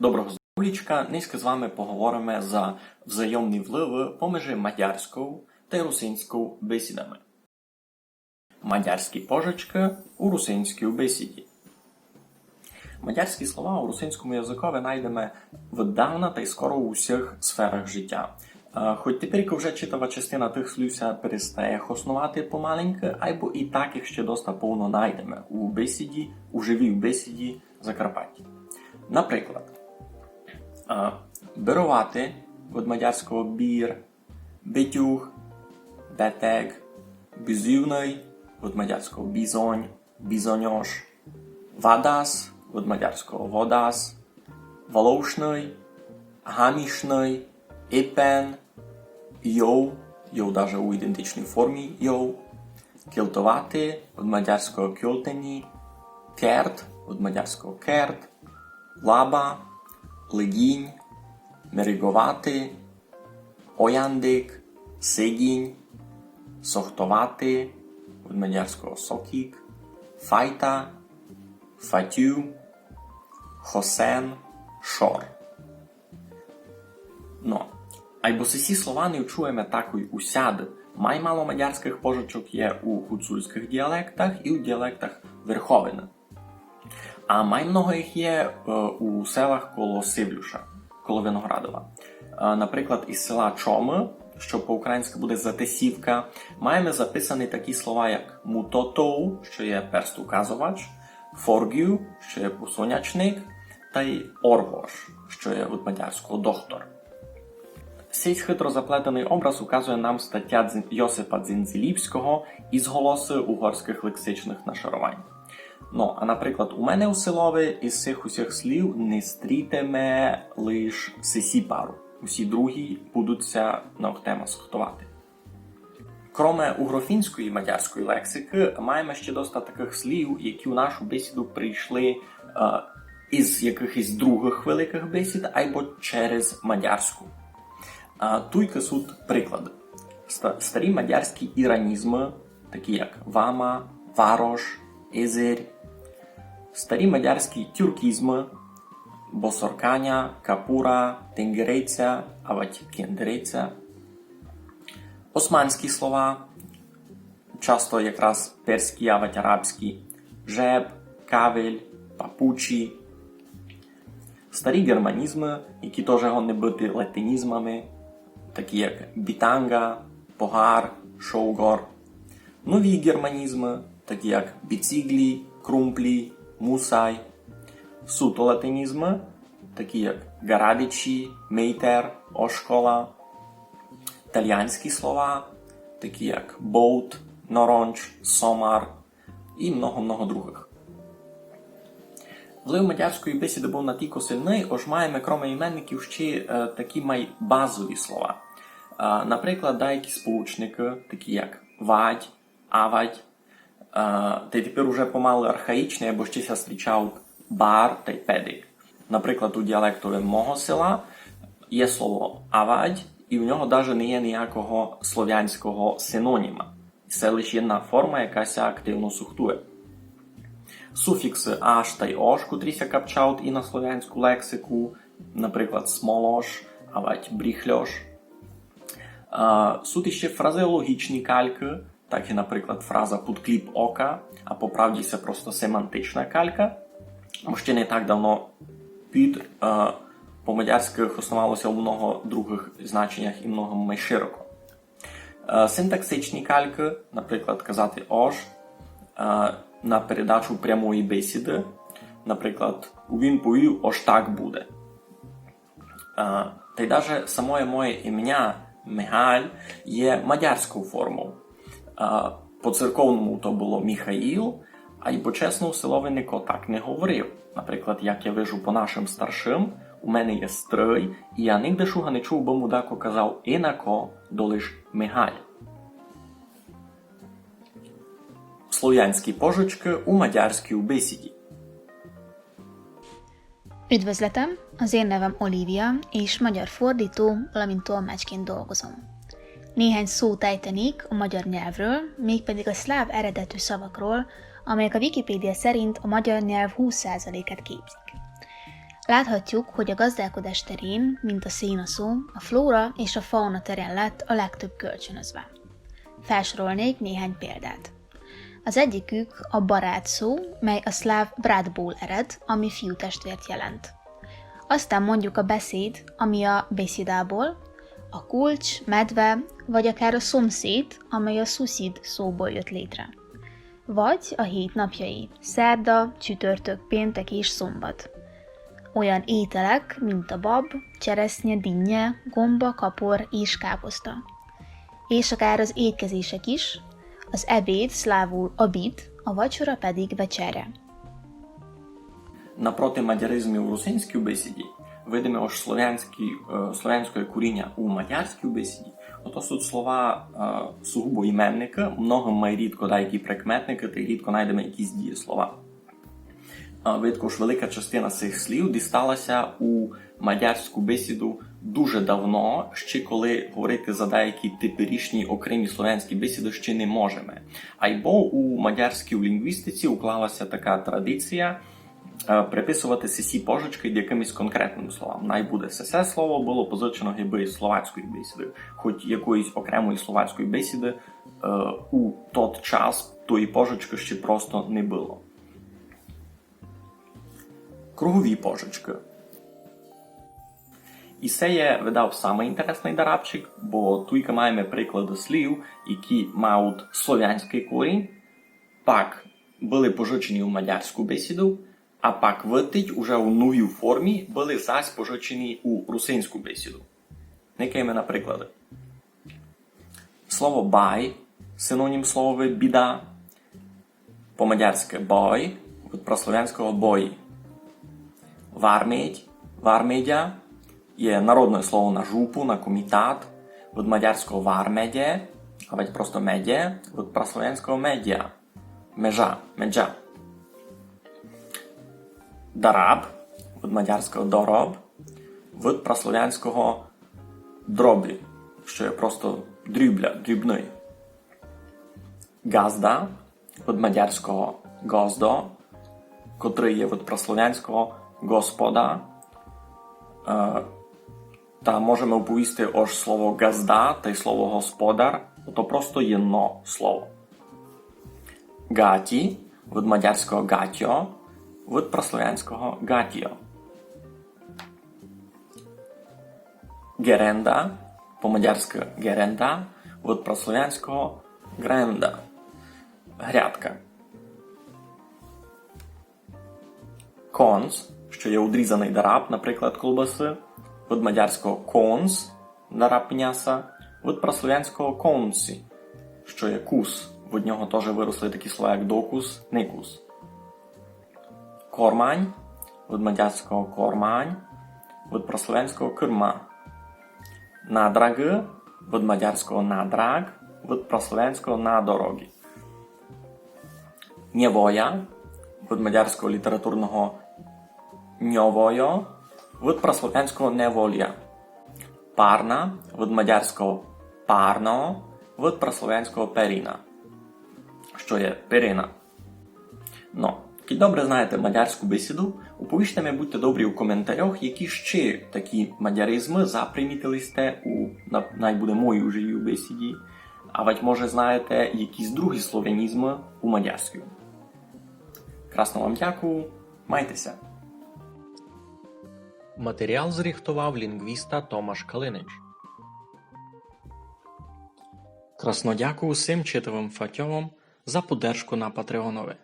Доброго здоров'ячка. Низько з вами поговоримо за взаємні впливи поміж мадярською та русинською бесідами. Мадярські пожички у русинській бесіді. Мадярські слова у русинському язикові знайдемо віддавна та й скоро у всіх сферах життя. Е, Хоч тепер вже читава частина тих слівся перестає хоснувати помаленьки, або і так їх ще доста повно знайдемо у бесіді, у живій бесіді Закарпаття. Наприклад, берувати від мадярського бір, битюх, бетег, бізювний від мадярського бізонь, бізоньош, вадас від мадярського водас, волошний, гамішний, іпен, йоу, йоу даже у ідентичній формі йоу, кілтувати від мадярського кюлтені, керт від мадярського керт, лаба, легінь, меригувати, ояндик, сигінь, сохтувати від мадярського сокік, файта, фатю, хосен, шор. Но, айбо се сі слова не чуємо такої усяди. Май мало мадярських пожичок є у гуцульських діалектах і у діалектах Верховини. А май много їх є е, у селах коло Сивлюша, коло Виноградова. Е, наприклад, із села Чоми, що по-українськи буде Затисівка, маємо записані такі слова, як мутотоу, що є перстуказувач, форгю, що є посонячник, та й орвош, що є від мадярського доктор. Цей хитро заплетений образ указує нам стаття Йосипа Дзінзілівського із голоси угорських лексичних нашарувань. Ну, а наприклад, у мене у Силові із цих усіх слів не стрітиме лиш сесі пару. Усі другі будуться ногтема схтувати. Кроме угрофінської мадярської лексики, маємо ще доста таких слів, які у нашу бесіду прийшли е, із якихось других великих бесід, або через мадярську. А туйки суть приклади. Старі мадярські іранізми, такі як вама, варош, езерь, старі мадярські тюркізми, босорканя, капура, тенгерейця, авать кендерейця, османські слова, часто якраз перські, авать арабські, жеб, кавель, папучі, старі германізми, які теж не бути латинізмами, такі як бітанга, погар, шоугор. Нові германізми, такі як біціглі, крумплі, мусай. Суто латинізми, такі як гарадичі, мейтер, ошкола. Італіянські слова, такі як боут, норонч, сомар і много-много других. Вплив мадярської бесіди був натільки сильний, ож маємо, кроме іменників, ще е, такі май базові слова. Е, наприклад, деякі сполучники, такі як вадь, авадь, та й тепер уже помалу архаїчні, або ще ся зустрічав бар та й педик. Наприклад, у діалектові мого села є слово авадь, і в нього навіть не є ніякого слов'янського синоніма. Це лише одна форма, яка ся активно сухтує. Суфікси аш та й ош, котрі ся капчають і на слов'янську лексику, наприклад, смолош, авать бріхльош. Суть іще фразеологічні кальки, так і, наприклад, фраза «під кліп ока, а по правді це просто семантична калька. Бо ще не так давно під е, по-мадярських основалося у много других значеннях і много менш широко. Е, синтаксичні кальки, наприклад, казати ош е, на передачу прямої бесіди, наприклад, він повів, ось так буде. Е, Та й даже самое моє ім'я Мигаль є мадярською формою. По церковному то було Міхаїл, а й по-чесно, селовий так не говорив. Наприклад, як я вижу по нашим старшим, у мене є стрий, і я нігде шуга не чув, бо мудако казав інако, до лиш Мигаль. Слов'янські пожички у мадярській бесіді. Üdvözletem, az én nevem Olivia, és magyar fordító, valamint tolmácsként. Néhány szót ejtenék a magyar nyelvről, mégpedig a szláv eredetű szavakról, amelyek a Wikipédia szerint a magyar nyelv 20%-et képzik. Láthatjuk, hogy a gazdálkodás terén, mint a szénaszó, a flóra és a fauna terén lett a legtöbb kölcsönözve. Felsorolnék néhány példát. Az egyikük a barát szó, mely a szláv bratból ered, ami fiútestvért jelent. Aztán mondjuk a beszéd, ami a beszédából, a kulcs, medve, vagy akár a szomszéd, amely a szuszid szóból jött létre. Vagy a hét napjai, szerda, csütörtök, péntek és szombat. Olyan ételek, mint a bab, cseresznye, dinnye, gomba, kapor és káposzta. És akár az étkezések is, az ebéd szlávul abid, a vacsora pedig večerя. Напроти мадяризмів у русинській бесіді видимо аж слов'янські, е, слов'янське коріння у мадярській бесіді. Ото тут слова е, сугубо іменника, много має рідко деякі прикметники, та рідко знайдемо якісь дієслова. Видко ж велика частина цих слів дісталася у мадярську бесіду дуже давно, ще коли говорити за деякі теперішні окремі слов'янські бесіди ще не можемо. А й бо у мадярській лінгвістиці уклалася така традиція приписувати сесі пожички якимось конкретним словам. Най буде сесе слово було позичено гиби з словацької бесіди, хоч якоїсь окремої словацької бесіди е, у тот час тої пожички ще просто не було. Кругові пожички. І це є, видав, саме інтересний дарабчик, бо тут маємо приклади слів, які мають слов'янський корінь, пак були пожичені у мадярську бесіду, а пак витить уже у новій формі були зась пожичені у русинську бесіду. Некаємо на приклади. Слово бай, синонім слова біда, по-мадярськи бой, від прослов'янського бої. Вармідь, вармідя є народне слово на жупу, на комітат, від мадярського вармедє, а ведь просто медє, від прослов'янського медіа, межа, меджа. Дараб, від мадярського дороб, від прослов'янського дробі, що є просто дрібля, дрібний. Газда, від мадярського гоздо, котрий є від прослов'янського господа, е, та можемо оповісти ож слово газда та й слово господар, то просто єдно слово. Гаті від мадярського гатьо, від прослов'янського гатіо. Геренда, по-мадярськи геренда, від прослов'янського гренда. Грядка. Конс, що є удрізаний дараб, наприклад, колбаси, від мадярського конс, дараб м'яса, від прослов'янського консі, що є кус. Від нього теж виросли такі слова, як докус, никус. Кормань, від мадярського кормань, від прослов'янського кирма. Надраги, від мадярського надраг, від прослов'янського надороги. Нєвоя, від мадярського літературного ньовойо, від прослов'янського неволія. Парна, від мадярського парно, від прослов'янського періна, що є перина. Ну, кі добре знаєте мадярську бесіду, оповіжте ми будьте добрі у коментарях, які ще такі мадяризми запримітили сте у на, найбуде моїй у живій бесіді, а ведь може знаєте якісь другі слов'янізми у мадярській. Красно вам дякую, майтеся! Матеріал зрихтував лінгвіста Томаш Калинич. Красно дякую всім читовим фатьовам за поддержку на Патреонове.